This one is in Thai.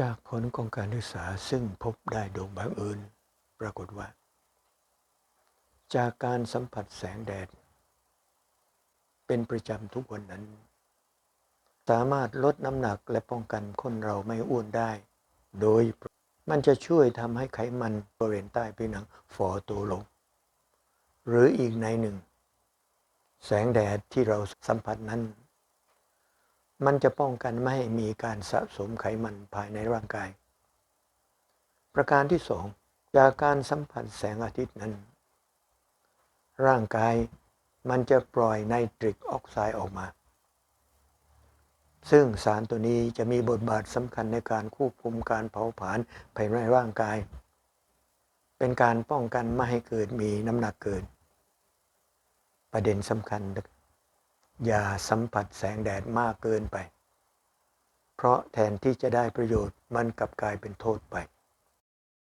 จากผลของการศึกษาซึ่งพบได้โดยบังเอิญปรากฏว่า จากการสัมผัสแสงแดด เป็นประจำทุกวันนั้น สามารถลดน้ำหนักและป้องกันคนเราไม่อ้วนได้ โดยมันจะช่วยทำให้ไขมันบริเวณใต้ผิวหนังฝ่อตัวลง หรืออีกในหนึ่ง แสงแดดที่เราสัมผัสนั้น มันจะป้องกันไม่ให้มีการสะสมไขมันภายในร่างกาย ประการที่สองจากการสัมผัสแสงอาทิตย์นั้น ร่างกายมันจะปล่อยไนตริกออกไซด์ออกมา ซึ่งสารตัวนี้จะมีบทบาทสำคัญในการควบคุมการเผาผลาญภายในร่างกาย เป็นการป้องกันไม่ให้เกิดมีน้ำหนักเกิน ประเด็นสำคัญ อย่าสัมผัสแสงแดดมากเกินไป เพราะแทนที่จะได้ประโยชน์มันกลับกลายเป็นโทษไป